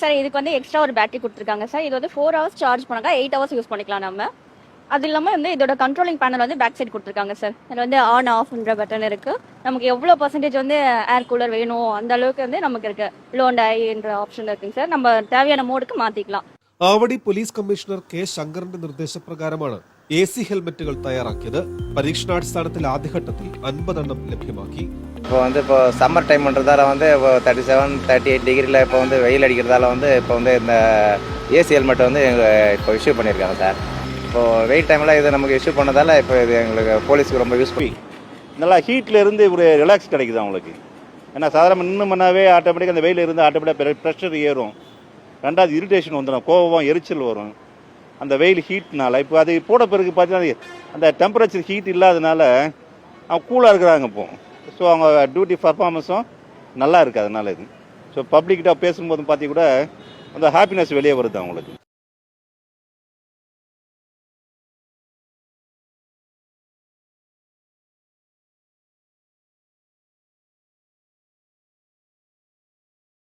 Sir இதுக்கு வந்து extra ஒரு பேட்டரி கொடுத்துருக்காங்க சார் இது வந்து ஃபோர் ஹவர்ஸ் சார்ஜ் பண்ணாங்க எயிட் ஹவர்ஸ் யூஸ் பண்ணிக்கலாம் நம்ம அது இல்லாமல் வந்து இதோட கண்ட்ரோலிங் பேனல் வந்து பேக் சைடு கொடுத்துருக்காங்க சார் இதில் வந்து ஆன் ஆஃப்ன்ற பட்டன் இருக்கு நமக்கு எவ்வளோ பர்சன்டேஜ் வந்து ஏர் கூலர் வேணும் அந்த அளவுக்கு வந்து நமக்கு இருக்கு லோ அண்ட் ஐன்ற ஆப்ஷன் இருக்குங்க சார் நம்ம தேவையான மோடுக்கு மாற்றிக்கலாம் ആവടി പോലീസ് കമ്മീഷണർ കെ ശങ്കറിന്റെ നിർദ്ദേശപ്രകാരമാണ് എ സി ഹെൽമറ്റുകൾ തയ്യാറാക്കിയത് പരീക്ഷണാടിസ്ഥാനത്തിൽ ആദ്യഘട്ടത്തിൽ അൻപതെണ്ണം ലഭ്യമാക്കി இப்போ வந்து இப்போ சம்மர் டைம்ன்றதால வந்து இப்போ தேர்ட்டி செவன் தேர்ட்டி எயிட் டிகிரியில் இப்போ வந்து வெயில் அடிக்கிறதால வந்து இப்போ வந்து இந்த ஏசி ஹெல்மெட் வந்து எங்க- இப்போ இஷ்யூ பண்ணியிருக்காங்க சார் இப்போ வெயில் டைமில் இது நமக்கு இஷ்யூ பண்ணதால இப்போ இது எங்களுக்கு போலீஸ்க்கு ரொம்ப யூஸ்ஃபுல் நல்லா ஹீட்டில் இருந்து ஒரு ரிலாக்ஸ் கிடைக்குது அவங்களுக்கு ஏன்னா சாதாரண நின்று பண்ணாவே ஆட்டோமேட்டிக்காக அந்த வெயில் இருந்து ஆட்டோமேட்டிக்காக ப்ரெஷர் ஏறும் ரெண்டாவது இரிட்டேஷன் வந்துடும் கோபம் எரிச்சல் வரும் அந்த வெயில் ஹீட்னால இப்போ அது போட பிறகு பார்த்தீங்கன்னா அந்த டெம்பரேச்சர் ஹீட் இல்லாதனால அவங்க கூலாக இருக்கிறாங்க இப்போ. ஸோ அவங்க டியூட்டி பர்ஃபார்மன்ஸும் நல்லா இருக்குது அதனால இது. ஸோ பப்ளிக்கிட்ட பேசும்போது பார்த்தீங்க கூட அந்த ஹாப்பினஸ் வெளியே வருது அவங்களுக்கு.